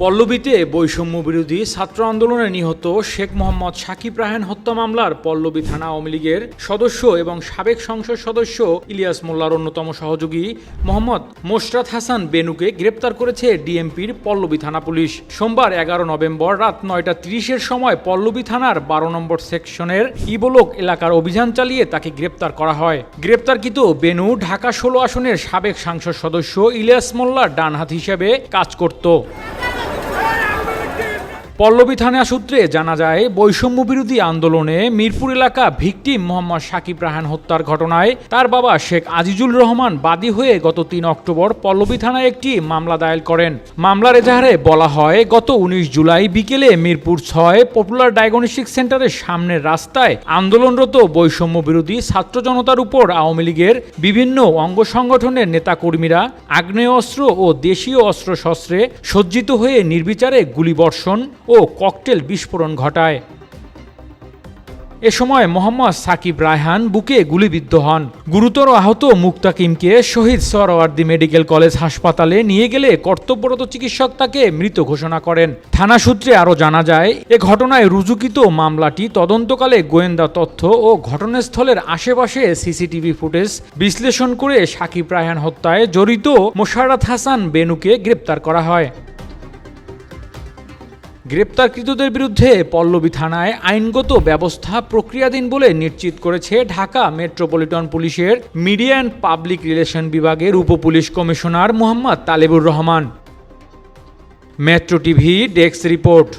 পল্লবীতে বৈষম্য বিরোধী ছাত্র আন্দোলনে নিহত শেখ মোহাম্মদ সাকিব রাহেন হত্যা মামলার পল্লবী থানা আওয়ামী লীগের সদস্য এবং সাবেক সংসদ সদস্য ইলিয়াস মোল্লার অন্যতম সহযোগী মোহাম্মদ মোশরাত হাসান বেনুকে গ্রেপ্তার করেছে ডিএমপির পল্লবী থানা পুলিশ। সোমবার এগারো নভেম্বর রাত নয়টা তিরিশের সময় পল্লবী থানার বারো নম্বর সেকশনের ইবোলক এলাকার অভিযান চালিয়ে তাকে গ্রেপ্তার করা হয়। গ্রেপ্তারকৃত বেনু ঢাকা ষোলো আসনের সাবেক সাংসদ সদস্য ইলিয়াস মোল্লার ডানহাত হিসেবে কাজ করত। পল্লবী থানা সূত্রে জানা যায়, বৈষম্য বিরোধী আন্দোলনে মিরপুর এলাকা ভিকটিম মোহাম্মদ সাকিব রাহান হত্যার ঘটনায় তার বাবা শেখ আজিজুল রহমান বাদী হয়ে গত তিন অক্টোবর পল্লবী থানায় একটি মামলা দায়ের করেন। মামলার এজাহারে বলা হয়, গত উনিশ জুলাই বিকেলে মিরপুর ছয় পপুলার ডায়াগনস্টিক সেন্টারের সামনের রাস্তায় আন্দোলনরত বৈষম্য বিরোধী ছাত্র জনতার উপর আওয়ামী লীগের বিভিন্ন অঙ্গ সংগঠনের নেতাকর্মীরা আগ্নেয় অস্ত্র ও দেশীয় অস্ত্রশস্ত্রে সজ্জিত হয়ে নির্বিচারে গুলিবর্ষণ ও ককটেল বিস্ফোরণ ঘটায়। এ সময় মোহাম্মদ সাকিব রায়হান বুকে গুলিবিদ্ধ হন। গুরুতর আহত মুক্তাকিমকে শহীদ সরওয়ার্দী মেডিকেল কলেজ হাসপাতালে নিয়ে গেলে কর্তব্যরত চিকিৎসক তাকে মৃত ঘোষণা করেন। থানা সূত্রে আরও জানা যায়, এ ঘটনায় রুজুকিত মামলাটি তদন্তকালে গোয়েন্দা তথ্য ও ঘটনাস্থলের আশেপাশে সিসিটিভি ফুটেজ বিশ্লেষণ করে সাকিব রায়হান হত্যায় জড়িত মোশাররত হাসান বেনুকে গ্রেপ্তার করা হয়। গ্রেপ্তারকৃতদের বিরুদ্ধে পল্লবী থানায় আইনগত ব্যবস্থা প্রক্রিয়াধীন বলে নিশ্চিত করেছে ঢাকা মেট্রোপলিটন পুলিশের মিডিয়া অ্যান্ড পাবলিক রিলেশন বিভাগের উপপুলিশ commissioner Mohammad Talebur Rahman. Metro TV desk report.